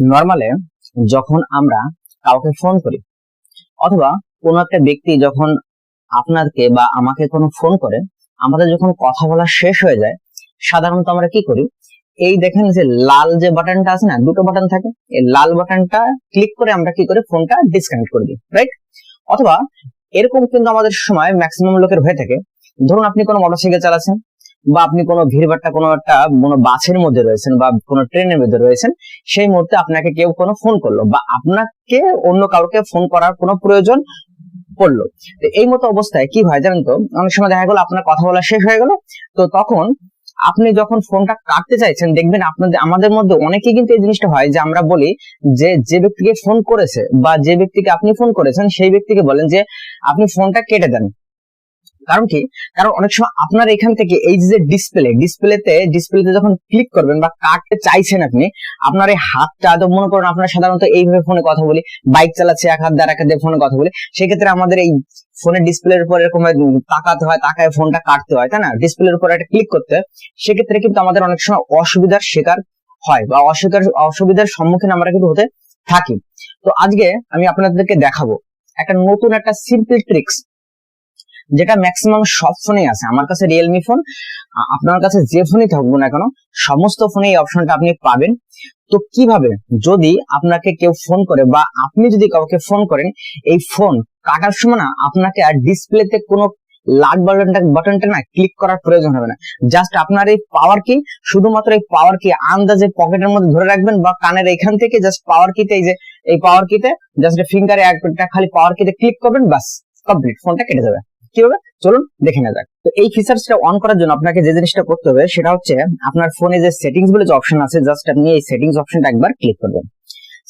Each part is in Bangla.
নর্মালে যখন আমরা কাউকে ফোন করি, অথবা কোনো একটা ব্যক্তি যখন আপনাকে বা আমাকে কোনো ফোন করে, আমাদের যখন কথা বলা শেষ হয়ে যায়, সাধারণত আমরা কি করি? এই দেখেন যে লাল যে বাটনটা আছে না, দুটো বাটন থাকে, এই লাল বাটনটা ক্লিক করে আমরা কি করে? ফোনটা ডিসকানেক্ট করে দিই রাইট অথবা এরকম কিন্তু আমাদের সময় ম্যাক্সিমাম লোকের হয়ে থাকে। ধরুন আপনি কোনো মোটরসাইকেল চালাচ্ছেন বা আপনি কোনো ভিড়ভাট্টা কোনো একটা, কোনো বাসের মধ্যে রয়েছেন বা কোনো ট্রেনের মধ্যে রয়েছেন, সেই মুহূর্তে আপনাকে কেউ কোনো ফোন করল বা আপনাকে অন্য কাউকে ফোন করার কোনো প্রয়োজন পড়ল। তো এই মতো অবস্থায় কি হয় জানেন তো? অনেক সময় দেখা গেলো আপনার কথা বলা শেষ হয়ে গেল। তো তখন আপনি যখন ফোনটা কাটতে চাইছেন, দেখবেন আপনাদের, আমাদের মধ্যে অনেকে কিন্তু এই জিনিসটা হয় যে আমরা বলি যে যে ব্যক্তিকে ফোন করেছে বা যে ব্যক্তিকে আপনি ফোন করেছেন, সেই ব্যক্তিকে বলেন যে, আপনি ফোনটা কেটে দেন। কারণ কি? কারণ অনেক সময় আপনার এখান থেকে এই যে ডিসপ্লে ডিসপ্লেতে ডিসপ্লেতে যখন ক্লিক করবেন বা কাটতে চাইছেন আপনি, আপনার এই হাতটা তো মনে করুন আপনারা সাধারণত এইভাবে ফোনে কথা বলি বাইক চালাচ্ছে, এক হাত দ্বারা দিয়ে ফোনে কথা বলি, সেক্ষেত্রে আমাদের এই ফোনের ডিসপ্লের উপর এরকম তাকাতে হয়, তাকায় ফোনটা কাটতে হয়, তাই না? ডিসপ্লের উপর একটা ক্লিক করতে হয়, সেক্ষেত্রে কিন্তু আমাদের অনেক সময় অসুবিধার শিকার হয় বা অসুবিধার অসুবিধার সম্মুখীন আমরা কিন্তু হতে থাকি। তো আজকে আমি আপনাদেরকে দেখাবো একটা নতুন একটা সিম্পল ট্রিক্স যেটা ম্যাক্সিমাম সব ফোনেই আছে। আমার কাছে রিয়েলমি ফোন আপনার কাছে যে ফোনই থাকব না কেন, সমস্ত ফোনে এই অপশনটা আপনি পাবেন। তো কীভাবে? যদি আপনাকে কেউ ফোন করে বা আপনি যদি কাউকে ফোন করেন, এই ফোন কাটার সময় না আপনাকে আর ডিসপ্লেতে কোনো লাল বাটনটা বাটনটা না ক্লিক করার প্রয়োজন হবে না। জাস্ট আপনার এই পাওয়ার কি শুধুমাত্র এই পাওয়ার কি আন্দাজে পকেটের মধ্যে ধরে রাখবেন বা কানের এখান থেকে জাস্ট পাওয়ার কিতে এই যে, এই পাওয়ার কিতে জাস্ট ফিঙ্গারে একটা খালি পাওয়ার কিতে ক্লিক করবেন বাস কমপ্লিট ফোনটা কেটে যাবে। কীভাবে চলুন দেখে নেওয়া যাক। তো এই ফিচার্সটা অন করার জন্য আপনাকে যে জিনিসটা করতে হবে, সেটা হচ্ছে আপনার ফোনে যে সেটিংস বলে যে অপশন আছে জাস্ট আপনি এই সেটিংস অপশনটা একবার ক্লিক করবেন।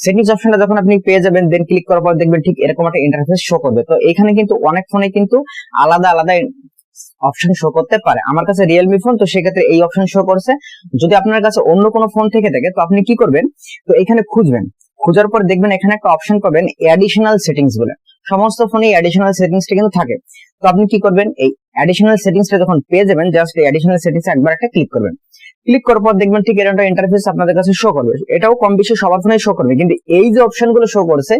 সেটিংস অপশনটা যখন আপনি পেয়ে যাবেন দেন ক্লিক করার পর দেখবেন ঠিক এরকম একটা ইন্টারফেস শো করবে। তো এখানে কিন্তু অনেক ফোনে কিন্তু আলাদা আলাদা অপশন শো করতে পারে। আমার কাছে রিয়েলমি ফোন তো সেক্ষেত্রে এই অপশন শো করছে। যদি আপনার কাছে অন্য কোনো ফোন থেকে থাকে, তো আপনি কি করবেন? তো এখানে খুঁজবেন। খোঁজার পর দেখবেন এখানে একটা অপশন পাবেন অ্যাডিশনাল সেটিংস বলে। সমস্ত ফোনে অ্যাডিশনাল সেটিংসটা কিন্তু থাকে। তো আপনি কি করবেন? এই অ্যাডিশনাল সেটিংসটা যখন পেয়ে যাবেন জাস্ট এই অ্যাডিশনাল সেটিংস একবার একটা ক্লিক করবেন। ক্লিক করার পর দেখবেন ঠিক এরকম ইন্টারফেস আপনাদের কাছে শো করবে। এটাও কম বেশি সবার ফোনে শো করবে। কিন্তু এই যে অপশনগুলো শো করছে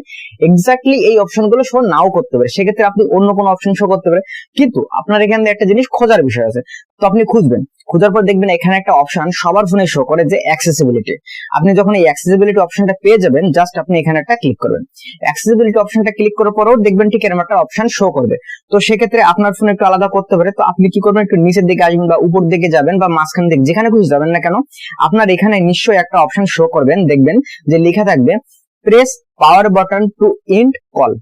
এক্স্যাক্টলি এই অপশনগুলো শো নাও করতে পারে। সেক্ষেত্রে আপনি অন্য কোনো অপশন শো করতে পারে কিন্তু আপনার এখানে একটা জিনিস খোঁজার বিষয় আছে। তো আপনি খুঁজবেন। খোঁজার পর দেখবেন এখানে একটা অপশন সবার ফোনে শো করে যে অ্যাক্সেসিবিলিটি আপনি যখন এই অ্যাক্সেসিবিলিটি অপশনটা পেয়ে যাবেন জাস্ট আপনি এখানে একটা ক্লিক করবেন। অ্যাক্সেসিবিলিটি অপশনটা ক্লিক করার পরেও দেখবেন ঠিক এরকম একটা অপশন শো করবে। তো সেক্ষেত্রে আপনার ফোনে একটু আলাদা করতে পারে। তো আপনি কি করবেন? একটু নিচের দিকে আসবেন বা উপর দিকে যাবেন বা মাঝখান দিকে, যেখানে খুঁজে যাবেন না কেন, আপনার এখানে নিশ্চয়ই একটা অপশন শো করবেন। দেখবেন যে লেখা থাকবে press power button to end call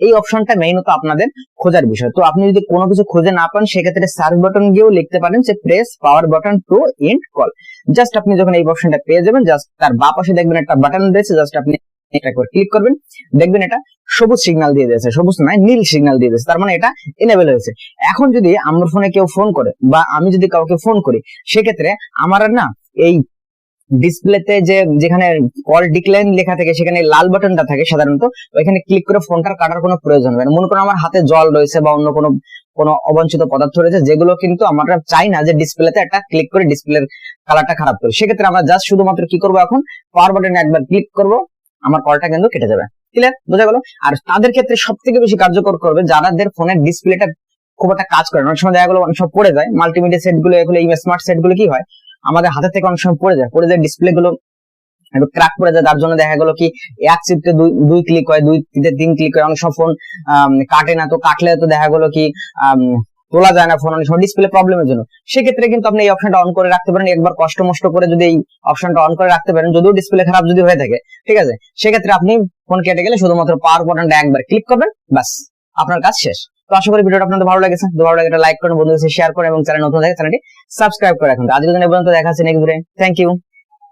এই অপশনটা মেইনত আপনাদের খোঁজার বিষয়। তো আপনি যদি কোনো কিছু খুঁজে না পান, সেক্ষেত্রে সার্চ বাটন গিয়েও লিখতে পারেন যে press power button to end call just আপনি যখন এই অপশনটা পেয়ে যাবেন জাস্ট তার বা পাশে দেখবেন একটা বাটন রয়েছে জাস্ট আপনি এটা করে ক্লিক করবেন। দেখবেন এটা সবুজ সিগন্যাল দিয়ে দিয়েছে, সবুজ নয় নীল সিগন্যাল দিয়ে দিয়েছে, তার মানে এটা এনেবল হয়েছে। এখন যদি আমার ফোনে কেউ ফোন করে বা আমি যদি কাউকে ফোন করি, সেক্ষেত্রে আমার না এই ডিসপ্লেতে যে, যেখানে কল ডিক্লাইন লেখা থাকে, সেখানে লাল বাটনটা থাকে সাধারণত, ওইখানে ক্লিক করে ফোনটা কাটার কোনো প্রয়োজন হবে না। মনে করুন আমার হাতে জল রয়েছে বা অন্য কোনো কোনো অবাঞ্ছিত পদার্থ রয়েছে, যেগুলো কিন্তু আমরা চাই না যে ডিসপ্লেতে একটা ক্লিক করে ডিসপ্লের কালারটা খারাপ করি সেক্ষেত্রে আমরা জাস্ট শুধুমাত্র কি করব এখন? পাওয়ার বাটনে একবার ক্লিক করব, আমার কলটা কিন্তু কেটে যাবে। ক্লিয়ার বোঝা গেল? আর তাদের ক্ষেত্রে সব থেকে বেশি কার্যকর করবে যাদের ফোনের ডিসপ্লেটা খুব একটা কাজ করে। অনেক সময় দেখা গেলো, অনেক সময় পড়ে যায় মাল্টিমিডিয়া সেটগুলো এগুলো স্মার্ট সেটগুলো কি হয়? আমাদের হাতে থেকে অনেক সময় পড়ে যায়। পড়ে যায় ডিসপ্লে গুলো ক্র্যাক পড়ে যায়, তার জন্য দেখা গেলো কি, এক চিপতে দুই ক্লিক হয়, দুই তিন ক্লিক হয়। অনেক সময় ফোন কাটে না, তো কাটলে তো দেখা গেলো কি তোলা যায় না ফোন অনেক সময় ডিসপ্লে প্রবলেমের জন্য। সেক্ষেত্রে কিন্তু আপনি এই অপশনটা অন করে রাখতে পারেন, একবার কষ্ট মষ্ট করে যদি এই অপশনটা অন করে রাখতে পারেন, যদিও ডিসপ্লে খারাপ যদি হয়ে থাকে, ঠিক আছে? সেক্ষেত্রে আপনি ফোন কেটে গেলে শুধুমাত্র পাওয়ার বাটনটা একবার ক্লিক করবেন বাস আপনার কাজ শেষ। তো আশা করি ভিডিওটা আপনাদের ভালো লেগেছে। ভালো লাগে লাইক করুন, বন্ধুদের শেয়ার করুন এবং চ্যানেল নতুন থাকে চ্যানেলটি সাবস্ক্রাইব করে রাখুন। আজকের দিনে পর্যন্ত দেখা হচ্ছে নেক্সট ভিডিও থ্যাংক ইউ